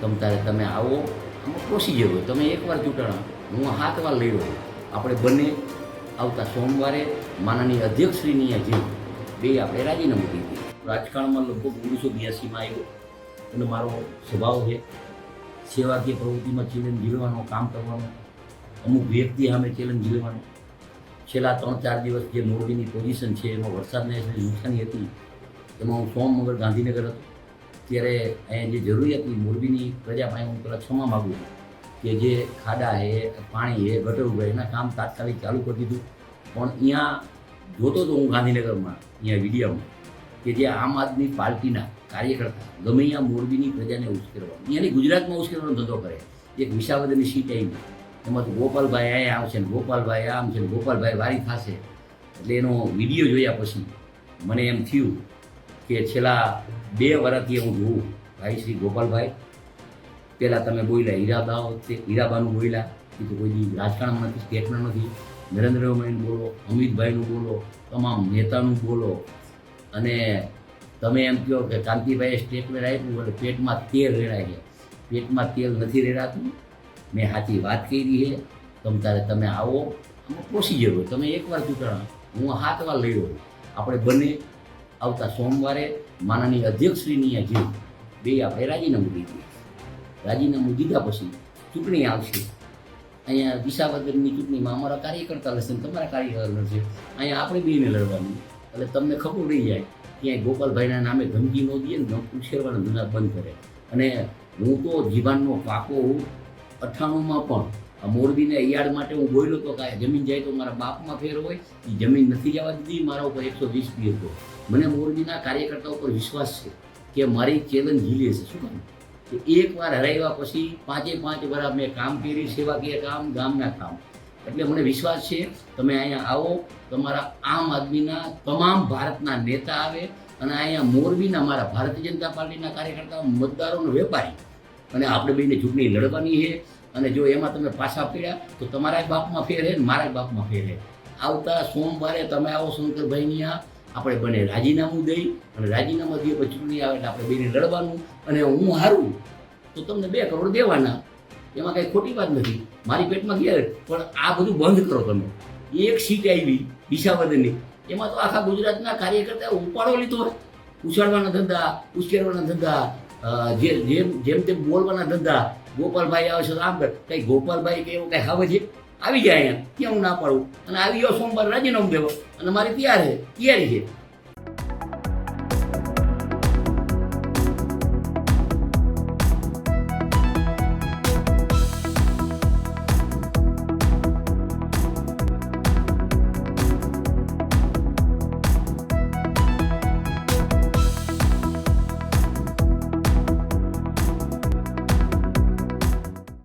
તમ તારે તમે આવો આમાં પ્રોસિજર હોય. તમે એકવાર ચૂંટણા, હું હાથ લઈ રહ્યો. આપણે બંને આવતા સોમવારે માનનીય અધ્યક્ષશ્રીની આજે બે આપણે રાજીનામું દીધી. રાજકારણમાં લગભગ ઓગણીસો બ્યાસીમાં આવ્યો. અને મારો સ્વભાવ છે, સેવાકીય પ્રવૃત્તિમાં ચેલેન્જ ઝીલવાનો કામ કરવાનો. અમુક વ્યક્તિ સામે ચેલેન્જ ઝીલવાનો છેલ્લા ત્રણ ચાર દિવસ જે મોરબીની પોઝિશન છે, એમાં વરસાદને નુકસાની હતી. એમાં હું સોમ મંગળ ગાંધીનગર હતો. ત્યારે અહીંયા જે જરૂરિયાતની મોરબીની પ્રજા પાસે હું પહેલાં ક્ષમા માગું કે જે ખાડા છે પાણી છે ગટર ઊભા એના કામ તાત્કાલિક ચાલુ કરી દીધું. પણ અહીંયા જોતો હતો હું ગાંધીનગરમાં, અહીંયા વિડીયામાં, કે જે આમ આદમી પાર્ટીના કાર્યકર્તા ગમે અહીંયા મોરબીની પ્રજાને ઉશ્કેરવા અહીંયાની ગુજરાતમાં ઉશ્કેરવાનો ધંધો કરે. એક વિસાવદરની સીટ આવી. એમાં ગોપાલભાઈ અહીંયા આવશે ને ગોપાલભાઈ આમ છે ને ગોપાલભાઈ વારી થશે. એટલે એનો વીડિયો જોયા પછી મને એમ થયું કે છેલ્લા બે વર્ષથી હું જોઉં ભાઈ શ્રી ગોપાલભાઈ, પહેલાં તમે બોલ્યા હીરાબા વખતે હીરાબાનું બોલ્યા કીધું કોઈ રાજકારણમાં નથી સ્ટેટમાં નથી. નરેન્દ્રભાઈનું બોલો, અમિતભાઈનું બોલો, તમામ નેતાનું બોલો. અને તમે એમ કહો કે કાંતિભાઈએ સ્ટેટમેન્ટ આપ્યું એટલે પેટમાં તેલ રેડાય છે. પેટમાં તેલ નથી રેડાતું. મેં સાચી વાત કરી છે. તમ તારે તમે આવો. આમાં પ્રોસિજર હોય. તમે એકવાર ચૂંટણા હું હાથ વાર લઈ આપણે બંને આવતા સોમવારે માનનીય અધ્યક્ષશ્રીની હજી બે આપણે રાજીનામું દીધું. રાજીનામું દીધા પછી ચૂંટણી આવશે. અહીંયા વિસાવદરની ચૂંટણીમાં અમારા કાર્યકર્તા લડશે તમારા કાર્યકર્તા લડશે. અહીંયા આપણે બેને લડવાનું. એટલે તમને ખબર રહી જાય ક્યાંય ગોપાલભાઈના નામે ધમકી ન દઈએ ને ઉછેરવાના ધંધા બંધ કરે. અને હું તો જીવાનનો પાકો હું અઠ્ઠાણુંમાં પણ. આ મોરબીને યાર્ડ માટે હું બોલ્યો તો કાંઈ જમીન જાય તો મારા બાપમાં ફેર હોય. એ જમીન નથી જવા દીધી, મારા ઉપર એકસો વીસ બી હતો. મને મોરબીના કાર્યકર્તા ઉપર વિશ્વાસ છે કે મારી ચેલેન્જ ઝીલી છે શું કામ? કે એકવાર હરાવ્યા પછી પાંચે પાંચ વાર મેં કામ કરી સેવાકીય કામ, ગામના કામ. એટલે મને વિશ્વાસ છે, તમે અહીંયા આવો, તમારા આમ આદમીના તમામ ભારતના નેતા આવે અને અહીંયા મોરબીના મારા ભારતીય જનતા પાર્ટીના કાર્યકર્તા મતદારોનો વેપારી. અને આપણે બેને ચૂંટણી લડવાની છે અને જો એમાં તમે પાછા પડ્યા, તો તમારા બાપમાં ફેર હે ને મારા બાપમાં ફેર હે. આવતા સોમવારે તમે આવો શંકરભાઈની આ આપણે બને રાજીનામું દઈ અને રાજીનામા દઈએ પછી ચૂંટણી આવે એટલે આપણે બેને લડવાનું અને હું હારું, તો તમને બે કરોડ દેવાના. એમાં કાંઈ ખોટી વાત નથી. મારી પેટમાં ગયા પણ આ બધું બંધ કરો તમે. એક સીટ આવી વિસાવદનની એમાં તો આખા ગુજરાતના કાર્યકર્તા ઉપાડો લીધો ઉછાળવાના ધંધા, ઉશ્કેરવાના ધંધા જે જેમ જેમ તેમ બોલવાના ધંધા. ગોપાલભાઈ આવશે તો આમ કંઈ ગોપાલભાઈ કે એવું કંઈ આવે છે? આવી જાય અહીંયા. હું ના પાડું. અને આવી ગયો સોમવાર, રાજીનામું દેવો. અને મારી તૈયાર છે, તૈયારી છે.